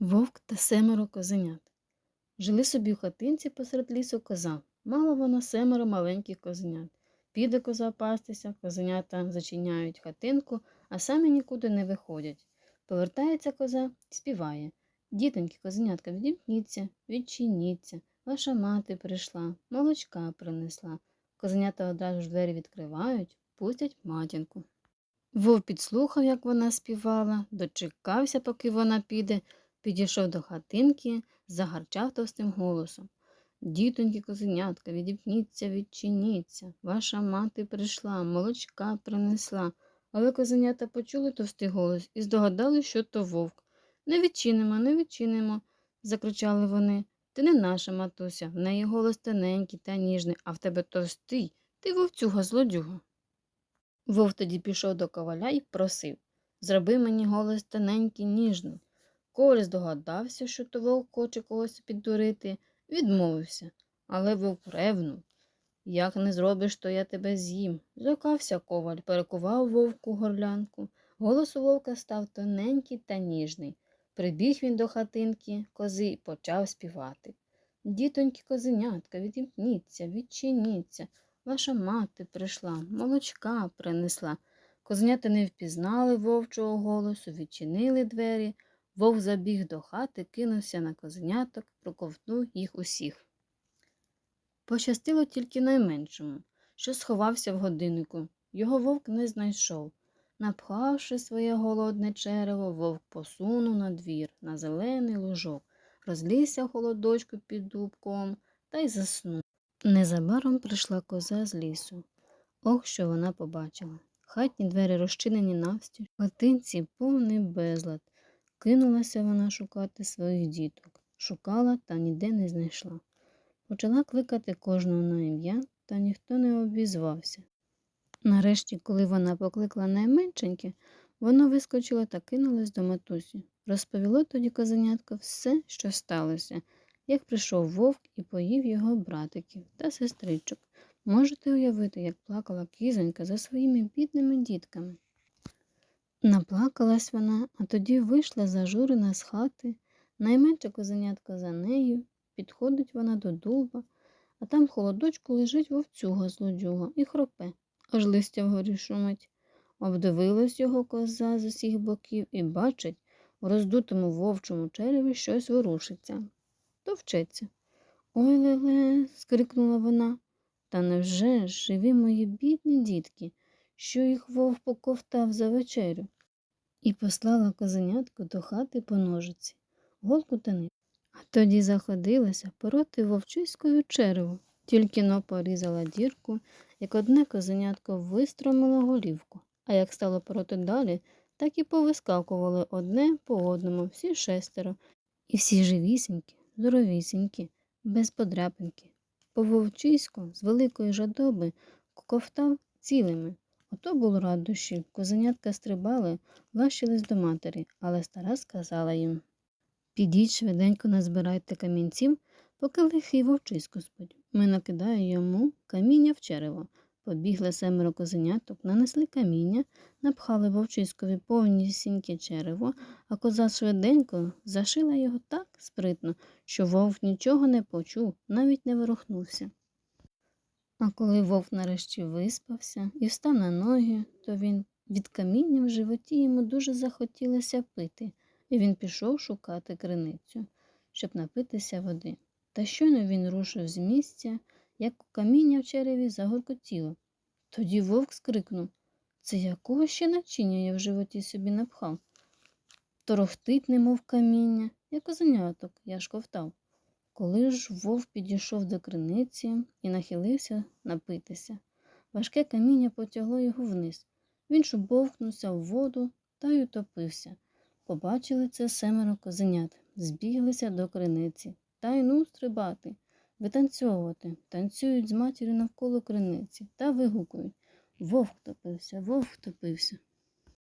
Вовк та семеро козенят. Жили собі в хатинці посеред лісу коза. Мала вона семеро маленьких козенят. Піде коза пастися, козенята зачиняють хатинку, а самі нікуди не виходять. Повертається коза співає. Дітоньки, козенятка, відімкніться, відчиніться. Ваша мати прийшла, молочка принесла. Козенята одразу ж двері відкривають, пустять матінку. Вов підслухав, як вона співала, дочекався, поки вона піде, підійшов до хатинки, загарчав товстим голосом. Дітоньки, козенятка, відіпніться, відчиніться. Ваша мати прийшла, молочка принесла. Але козенята почули товстий голос і здогадали, що то вовк. Не відчинимо, не відчинимо, закричали вони. Ти не наша матуся, в неї голос тоненький та ніжний, а в тебе товстий, ти вовцюга злодюга. Вовк тоді пішов до коваля і просив Зроби мені голос тоненький, ніжний. Коваль здогадався, що то хоче когось піддурити, відмовився, але вовк ревнув. Як не зробиш, то я тебе з'їм. Злякався коваль, перекував вовку горлянку. Голос у вовка став тоненький та ніжний. Прибіг він до хатинки кози і почав співати. Дітоньки козенятка, відімкніться, відчиніться. Ваша мати прийшла, молочка принесла. Козенята не впізнали вовчого голосу, відчинили двері. Вовк забіг до хати, кинувся на козеняток, проковтнув їх усіх. Пощастило тільки найменшому, що сховався в годиннику. Його вовк не знайшов. Напхавши своє голодне черево, вовк посунув на двір, на зелений лужок, розлігся холодочку під дубком та й заснув. Незабаром прийшла коза з лісу. Ох, що вона побачила. Хатні двері розчинені навстіж, в хатинці повний безлад. Кинулася вона шукати своїх діток. Шукала та ніде не знайшла. Почала кликати кожного на ім'я, та ніхто не обізвався. Нарешті, коли вона покликала найменшеньке, воно вискочило та кинулось до матусі. Розповіло тоді козенятко все, що сталося, як прийшов вовк і поїв його братиків та сестричок. Можете уявити, як плакала кізонька за своїми бідними дітками. Наплакалась вона, а тоді вийшла зажурена з хати, найменше козенятко за нею, підходить вона до дуба, а там холодочку лежить вовцюга злодюга і хропе, аж листя вгорі шумить. Обдивилась його коза з усіх боків і бачить, у роздутому вовчому череві щось ворушиться. Товчеться. Ой леле, скрикнула вона. Та невже ж живі мої бідні дітки, що їх вовк поковтав за вечерю? І послала козенятку до хати по ножиці, голку та нитку. А тоді заходилася пороти вовчиською череву, тільки но порізала дірку, як одне козенятко вистромило голівку, а як стало пороти далі, так і повискакували одне по одному, всі шестеро, і всі живісінькі, здоровісінькі, без подряпинки. По вовчиську з великої жадоби ковтав цілими. Ото було радощі, козенятка стрибали, лащились до матері, але стара сказала їм Підіть швиденько назбирайте камінців, поки лихий вовчисько спить. Ми накидає йому каміння в черево. Побігли семеро козеняток, нанесли каміння, напхали вовчиськові повнісіньке черево, а коза швиденько зашила його так спритно, що вовк нічого не почув, навіть не ворухнувся. А коли вовк нарешті виспався і встав на ноги, то він від каміння в животі йому дуже захотілося пити, і він пішов шукати криницю, щоб напитися води. Та щойно він рушив з місця, як каміння в череві загоркотіло. Тоді вовк скрикнув Це якого ще начиння я в животі собі напхав? Торохтить, немов каміння, як озеняток, я ж ковтав. Коли ж вовк підійшов до криниці і нахилився напитися, важке каміння потягло його вниз. Він шубовкнувся в воду та й утопився. Побачили це семеро козенят, збіглися до криниці та й ну стрибати, витанцьовувати, танцюють з матір'ю навколо криниці та вигукують Вовк топився, вовк топився.